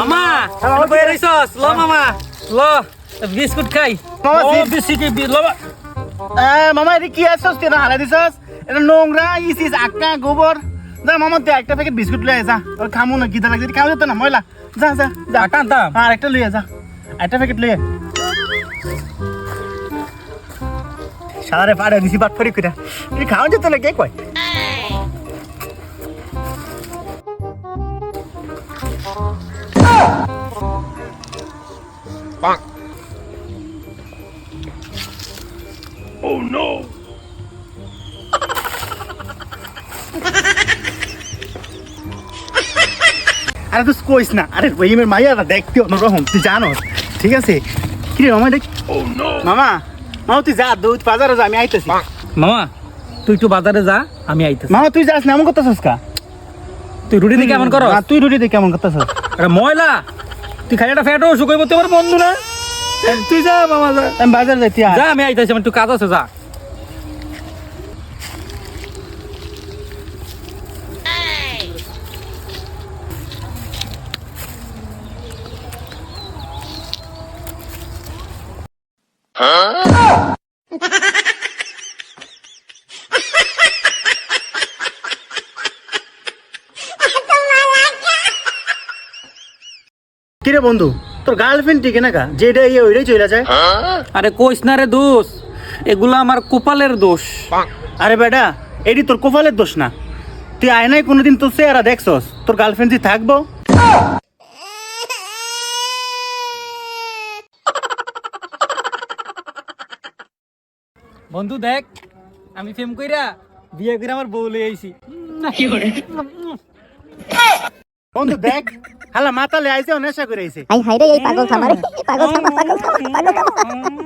মামা হ্যাঁ, তুই বইয়া রইছস? ল মামা। ল বিস্কুট খাই। মামা, বিস্কুট। ল মামা এটি কি আসছস তুই না হারাই দিছস? এটা নোংরা ইসিস আক্কা গোবর। যা মামা তুই একটা প্যাকেট বিস্কুট লয়ে যা। তোর খামু না গিতা লাগছে। খাওয়া যেত না ময়লা। যা যা যা। আটা আনতাম? আর একটা লইয়া যা। একটা প্যাকেট লইয়া সারে পাড়ে দিছি বাট ফরি কইরা। তুই খাওয়া যেত না কে কয়? আরে তুই কইস না। আরে রহিমের মাইয়ারা দেখতে অন্যরকম তুই জানোস। ঠিক আছে? কি রে মামা দেখ। মামা মামা তুই যা দুধ বাজারে যা আমি আইতেছি। মামা তুই একটু বাজারে যা আমি আইতেছি। মামা তুই যাস না এমন করতেছস কা? তুই রুটি দিয়ে কেমন করস? না, তুই রুটি দিয়ে কেমন করতেছস? এটা ময়লা! তুই খালি একটা ফ্যাটও শুকাইব তোমার বন্ধু না? তুই যা মামা যা। আমি বাজার যাইতি আর যা আমি আইতেছি আমার একটু কাজ আছে যা। কি রে বন্ধু তোর গার্লফ্রেন্ড ঠিক না কা যেটা ইয়ে ওইটাই চলে যায়। আরে কইস না রে দোষ এগুলা আমার কপালের দোষ। আরে বেটা এটি তোর কোপালের দোষ না। তুই আয়নায় কোনোদিন তোর চেহারা দেখছস তোর গার্লফ্রেন্ড যে থাকব? বন্ধু দেখ আমি ফেম কইরা বিয়ে করে আমার বউ লই আইছি। বন্ধু দেখ হালা মাতালে আইছে নেশা করে আইছে। আই হাই রে এই পাগল থামারে পাগল থামা পাগল থামা পাগল খামা